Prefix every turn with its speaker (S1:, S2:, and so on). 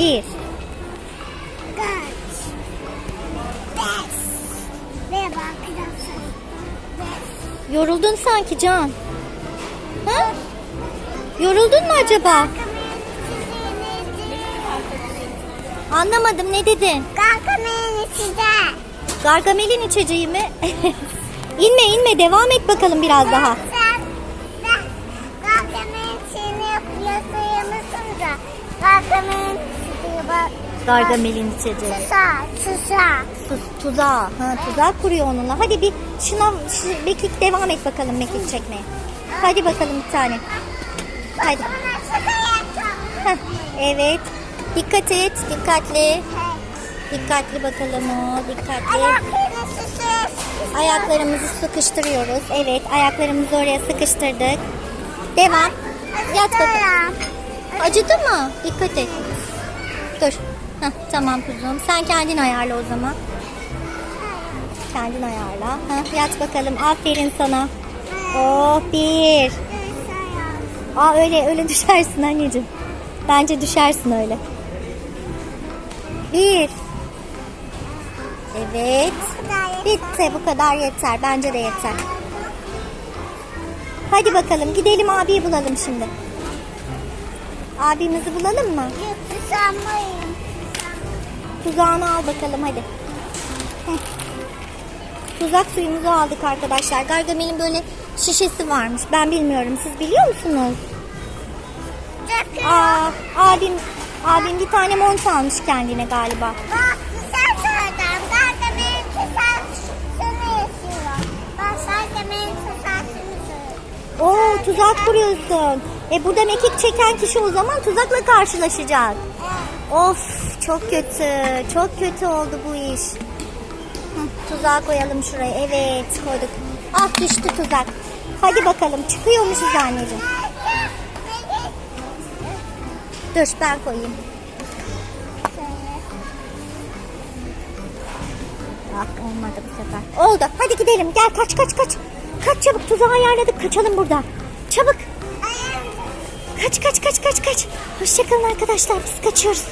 S1: Bir.
S2: Kaç. Beş. Merhaba arkadaşlar. Beş.
S1: Yoruldun sanki Can. Ha? Yoruldun mu acaba? Anlamadım ne dedin?
S2: Kalkamayın size.
S1: Gargamel'in içeceği mi? inme inme devam et bakalım biraz daha. Gargamel'in içeceği.
S2: Susa, susa.
S1: Tuz, tuzağı. Ha, tuzak kuruyor onunla. Hadi bir şuna şu, Mekik devam et bakalım Mekik çekmeye. Hadi bakalım bir tane. Hadi. Heh, evet. Dikkat et. Dikkatli. Dikkatli bakalım o. Dikkatli. Ayaklarımızı sıkıştırıyoruz. Evet ayaklarımızı oraya sıkıştırdık. Devam. Yat bakalım. Acıdı mı? Dikkat et. Dur. Heh, tamam kuzum. Sen kendin ayarla o zaman. Kendin ayarla. Heh, yat bakalım. Aferin sana. Oh bir. Aa öyle öyle düşersin anneciğim. Bence düşersin öyle. Bir. Evet. Bitti bu kadar yeter. Bence de yeter. Hadi bakalım gidelim abiyi bulalım şimdi. Abimizi bulalım mı?
S2: Yutuşamayın.
S1: Tuzağını al bakalım hadi. Heh. Tuzak suyumuzu aldık arkadaşlar. Gargamel'in böyle şişesi varmış. Ben bilmiyorum. Siz biliyor musunuz? Aa, abim abim bir tane mont almış kendine galiba.
S2: Bak. Gargamel'in yaşıyor. Gargamel'in.
S1: Oo tuzak kuruyorsun. E burada mekik çeken kişi o zaman tuzakla karşılaşacak. Of çok kötü. Çok kötü oldu bu iş. Hı, tuzağı koyalım şuraya. Evet koyduk. Ah düştü tuzak. Hadi bakalım çıkıyormuşuz anneciğim. Dur ben koyayım. Ah olmadı bu sefer. Oldu. Hadi gidelim. Gel kaç kaç kaç. Kaç çabuk tuzağı ayarladık. Kaçalım buradan. Çabuk. Kaç kaç kaç kaç kaç. Hoşçakalın arkadaşlar. Biz kaçıyoruz.